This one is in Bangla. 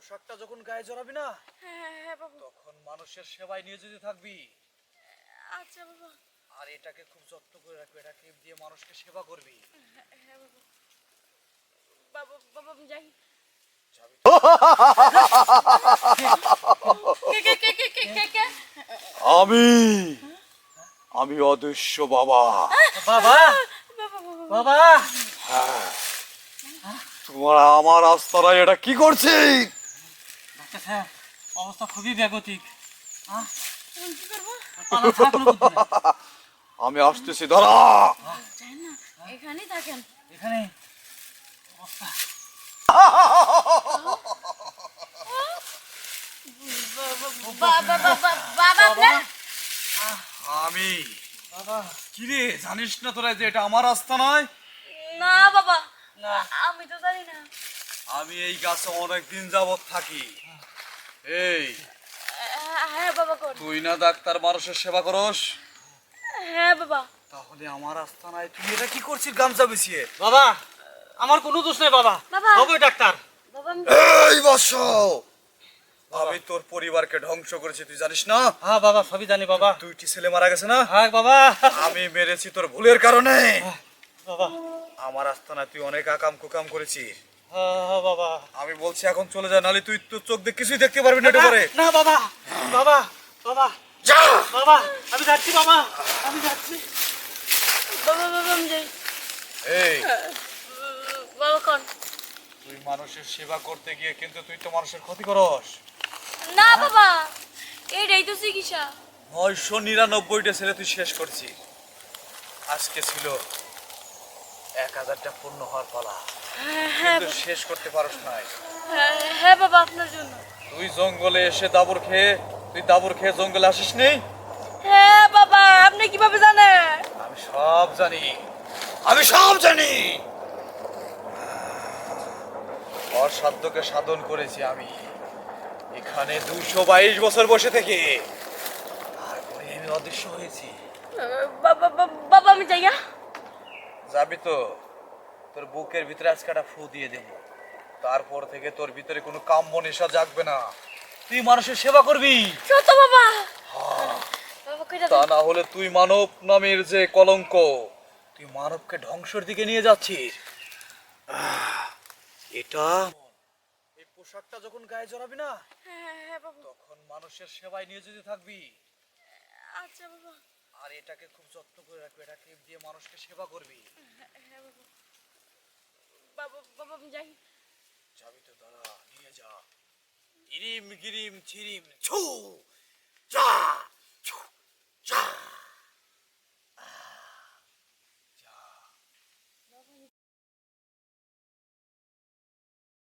পোশাকটা যখন গায়ে জড়াবি না হ্যাঁ হ্যাঁ বাবা। তখন মানুষের সেবায় নিয়োজিত থাকবি। আচ্ছা বাবা। আর এটাকে খুব যত্ন করে রাখবি এটাকে দিয়ে মানুষকে সেবা করবি। হ্যাঁ হ্যাঁ বাবা। বাবা বাবা আমি যাই। যাবি কে কে কে কে কে কে কে? আমি আমি অদৃশ্য বাবা। বাবা! বাবা তোমার আমার আস্তারায় এটা কি করছে ডাক্তার সাহেব অবস্থা খুবই কি নাই। আমি আসতেছি যাই এখানেই থাকেন। এখানে অবস্থা। বাবা বাবা বাবা আপনার? আমি। বাবা। কিরে জানিস না তোরা যে এটা আমার রাস্তা নয়? না বাবা। না। আমি তো জানি না। আমি এই গাছে অনেক দিন যাবত থাকি। এই হ্যাঁ, হ্যাঁ বাবা কর তুই না ডাক্তার মানুষের সেবা করস? হ্যাঁ বাবা। তাহলে আমার রাস্তা নাই। তুই এটা কি করছিস গামছা বিছিয়ে? বাবা আমার কোনো দোষ নেই বাবা। বাবা। সবই ডাক্তার। বাবা আমি এই বৎস আমি তোর পরিবারকে ধ্বংস করেছি তুই জানিস না? হ্যাঁ বাবা সবই জানি বাবা। দুইটি ছেলে মারা গেছে না? হ্যাঁ বাবা। আমি মেরেছি তোর ভুলের কারণে। বাবা। আমার আস্তানা তুই অনেক আকাম কুকাম করেছিস। হ্যাঁ হ্যাঁ, বাবা। আমি বলছি এখন চলে যা নালে তুই তোর চোখ দিয়ে কিছুই দেখতে পারবি না এটা করে না বাবা। বাবা বাবা। যা! বাবা আমি যাচ্ছি বাবা। আমি যাচ্ছি। বাবা বাবা আমি যাই। এই। বাবা কোন তুই মানুষের সেবা করতে গিয়ে কিন্তু তুই তো মানুষের ক্ষতি করস। না বাবা। এইটাই তো চিকিৎসা। নয়শো নিরানব্বইটা ছেলে তুই শেষ করছিস। আজকে ছিল এক হাজারটা পূর্ণ হওয়ার পালা। হ্যাঁ হ্যাঁ কিন্তু শেষ করতে পারস নাই। হ্যাঁ, হ্যাঁ বাবা আপনার জন্য। তুই জঙ্গলে এসে দাবর খেয়ে তুই দাবর খেয়ে জঙ্গলে আসিস নি? হ্যাঁ বাবা আপনি কীভাবে জানেন? আমি সব জানি। আমি সব জানি। অসাধ্যকে সাধন করেছি আমি। এখানে দুশো বাইশ বছর বসে থেকে। তারপরে আমি অদৃশ্য হয়েছি। বাবা বাবা- আমি যাই হ্যাঁ? যাবি তো? তোর বুকের ভিতরে আজকে একটা ফু দিয়ে দেব। তারপর থেকে তোর ভিতরে কোনো কাম্য নেশা জাগবে না। তুই মানুষের সেবা করবি। বাবা। বাবা তা না হলে তুই মানব নামের যে কলঙ্ক তুই মানবকে ধ্বংসের দিকে নিয়ে যাচ্ছিস। এটা এই পোশাকটা যখন গায়ে জড়াবি না হ্যাঁ হ্যাঁ তখন মানুষের সেবায় নিয়োজিত থাকবি। আচ্ছা বাবা। আর এটাকে খুব যত্ন করে রাখবি এটাকে দিয়ে মানুষকে সেবা করবি। হ্যাঁ বাবা। বাবা বাবা আমি যাই। যাবি তো দাঁড়া নিয়ে যা। ইরিম গিরিম ছিরিম ছু যা।